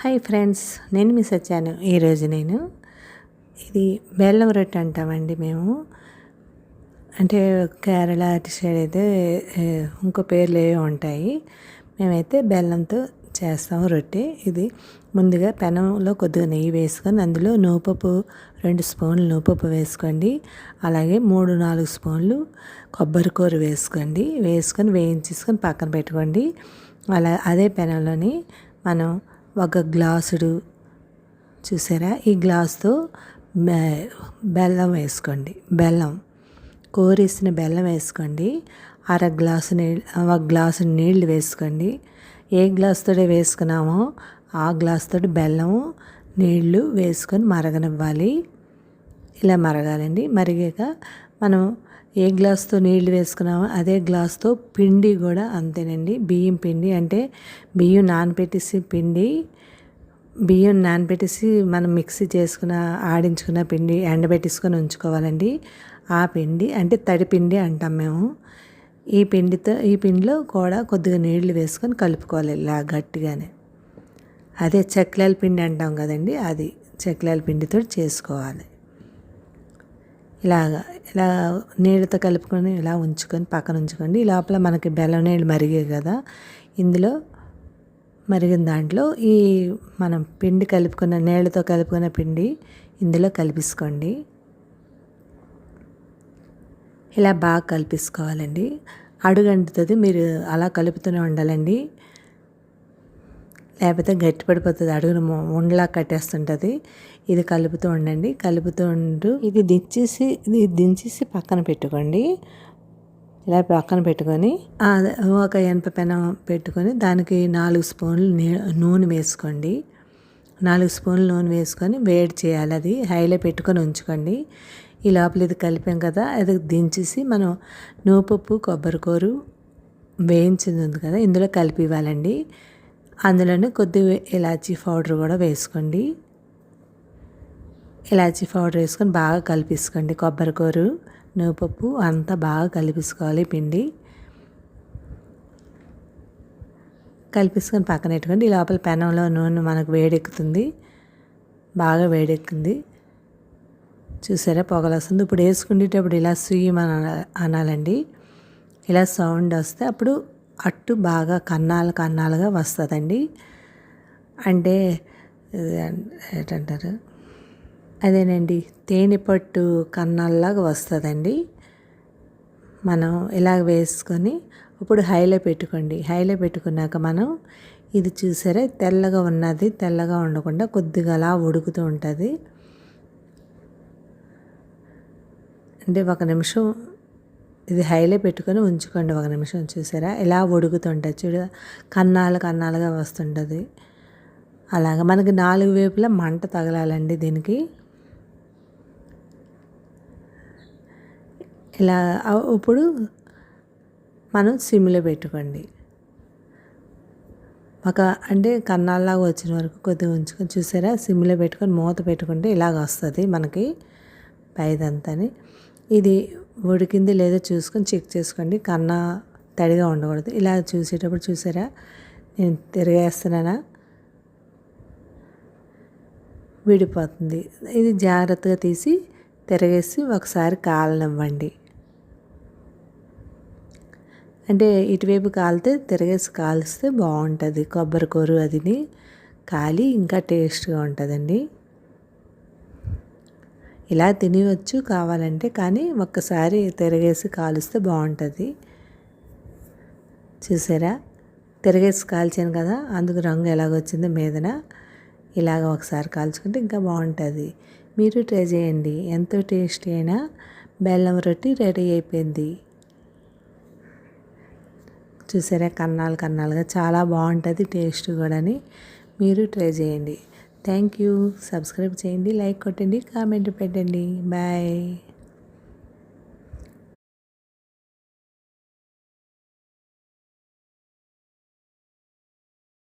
Hi friends నేను miss వచ్చాను ఈరోజు నేను ఇది బెల్లం రొట్టె అంటామండి మేము. అంటే కేరళ అటు సైడ్ అయితే ఇంకో పేర్లు ఏవో ఉంటాయి. మేమైతే బెల్లంతో చేస్తాము రొట్టె. ఇది ముందుగా పెనంలో కొద్దిగా నెయ్యి వేసుకొని అందులో నూపప్పు రెండు స్పూన్లు నూపప్పు వేసుకోండి. అలాగే మూడు నాలుగు స్పూన్లు కొబ్బరి కూర వేసుకోండి. వేసుకొని వేయించేసుకొని పక్కన పెట్టుకోండి. అలా అదే పెనంలోని మనం ఒక గ్లాసుడు. చూసారా? ఈ గ్లాస్తో బె- బెల్లం వేసుకోండి. బెల్లం కోరేసిన బెల్లం వేసుకోండి. అర గ్లాసు నీళ్ళు ఒక గ్లాసు నీళ్ళు వేసుకోండి. ఏ గ్లాసుతో వేసుకున్నామో ఆ గ్లాసుతో బెల్లము నీళ్ళు వేసుకొని మరగనివ్వాలి. ఇలా మరగాలండి. మరిగాక మనం ఏ గ్లాస్తో నీళ్ళు వేసుకున్నామో అదే గ్లాస్తో పిండి కూడా అంతేనండి. బియ్యం పిండి అంటే బియ్యం నానబెట్టేసి పిండి బియ్యం నానబెట్టేసి మనం మిక్సీ చేసుకున్న ఆడించుకున్న పిండి ఎండబెట్టేసుకొని ఉంచుకోవాలండి. ఆ పిండి అంటే తడి పిండి అంటాం మేము. ఈ పిండితో ఈ పిండిలో కూడా కొద్దిగా నీళ్ళు వేసుకొని కలుపుకోవాలి ఇలా గట్టిగానే. అదే చెక్లాల పిండి అంటాం కదండి అది చెక్లాల పిండితో చేసుకోవాలి. ఇలాగా ఇలా నీళ్ళతో కలుపుకొని ఇలా ఉంచుకొని పక్కన ఉంచుకోండి. ఈ లోపల మనకి బెల్లం నీళ్ళు మరిగాయి కదా. ఇందులో మరిగిన దాంట్లో ఈ మనం పిండి కలుపుకున్న నీళ్ళతో కలుపుకున్న పిండి ఇందులో కలిపేసుకోండి. ఇలా బాగా కలిపేసుకోవాలండి. అడుగంటుతుంది మీరు అలా కలుపుతూనే ఉండాలండి. లేకపోతే గట్టి పడిపోతుంది అడుగున ఉండలా కట్టేస్తుంటుంది. ఇది కలుపుతూ ఉండండి. కలుపుతూ ఉండు. ఇది దించేసి ఇది దించేసి పక్కన పెట్టుకోండి. ఇలా పక్కన పెట్టుకొని ఒక ఎనప పెనం పెట్టుకొని దానికి నాలుగు స్పూన్లు నూనె వేసుకోండి. నాలుగు స్పూన్లు నూనె వేసుకొని వేడి చేయాలి. అది హైలో పెట్టుకొని ఉంచుకోండి. ఈ లోపల ఇది కలిపాం కదా అది దించేసి మనం నూపప్పు కొబ్బరికూరు వేయించింది ఉంది కదా ఇందులో కలిపి ఇవ్వాలండి. అందులోనే కొద్దిగా ఇలాచీ పౌడర్ కూడా వేసుకోండి. ఇలాచీ పౌడర్ వేసుకొని బాగా కలిపేసుకోండి. కొబ్బరికూరు నువ్వుపప్పు అంతా బాగా కలిపేసుకోవాలి పిండి. కలిపేసుకొని పక్కన పెట్టుకోండి. ఈ లోపల పెనంలో నూనె మనకు వేడెక్కుతుంది. బాగా వేడెక్కింది. చూసారా? పొగలు వస్తుంది. ఇప్పుడు వేసుకునేటప్పుడు ఇలా సుయ్యమని అనాలండి. ఇలా సౌండ్ వస్తే అప్పుడు అట్టు బాగా కన్నాలు కన్నాలుగా వస్తుందండి. అంటే ఏంటంటారు? అదేనండి తేనె పట్టు కన్నాల్లాగా వస్తుందండి. మనం ఇలాగ వేసుకొని ఇప్పుడు హైలో పెట్టుకోండి. హైలో పెట్టుకున్నాక మనం ఇది చూసారా? తెల్లగా ఉన్నది తెల్లగా ఉండకుండా కొద్దిగా అలా ఉడుకుతూ ఉంటుంది. అంటే ఒక నిమిషం ఇది హైలో పెట్టుకొని ఉంచుకోండి ఒక నిమిషం చూసారా? ఇలా ఉడుకుతుంటుంది చూడ. కన్నాలు కన్నాలుగా వస్తుంటుంది. అలాగ మనకి నాలుగు వైపులా మంట తగలాలండి దీనికి. ఇలా ఇప్పుడు మనం సిమ్లో పెట్టుకోండి. ఒక అంటే కన్నాల్లాగా వచ్చిన వరకు కొద్దిగా ఉంచుకొని చూసారా? సిమ్లో పెట్టుకొని మూత పెట్టుకుంటే ఇలాగ వస్తుంది మనకి పైదంతని. ఇది ఉడికింది లేదో చూసుకొని చెక్ చేసుకోండి. కన్నా తడిగా ఉండకూడదు. ఇలా చూసేటప్పుడు చూసారా? నేను తిరిగేస్తున్నానా? విడిపోతుంది. ఇది జాగ్రత్తగా తీసి తిరగేసి ఒకసారి కాలనివ్వండి. అంటే ఇటువైపు కాలితే తిరగేసి కాలిస్తే బాగుంటుంది. కొబ్బరి కూర అదిని కాలి ఇంకా టేస్ట్గా ఉంటుందండి. ఇలా తినవచ్చు కావాలంటే కానీ ఒక్కసారి తిరగేసి కాలుస్తే బాగుంటుంది. చూసారా? తిరగేసి కాల్చాను కదా అందుకు రంగు ఎలాగొచ్చిందో మీదన ఇలాగ ఒకసారి కాల్చుకుంటే ఇంకా బాగుంటుంది. మీరు ట్రై చేయండి. ఎంతో టేస్టీ అయినా బెల్లం రొట్టి రెడీ అయిపోయింది. చూసారా? కన్నాలు కన్నాలుగా చాలా బాగుంటుంది టేస్ట్ కూడాని. మీరు ట్రై చేయండి. Thank you. సబ్స్క్రైబ్ చేయండి లైక్ కొట్టండి కామెంట్ పెట్టండి. బాయ్.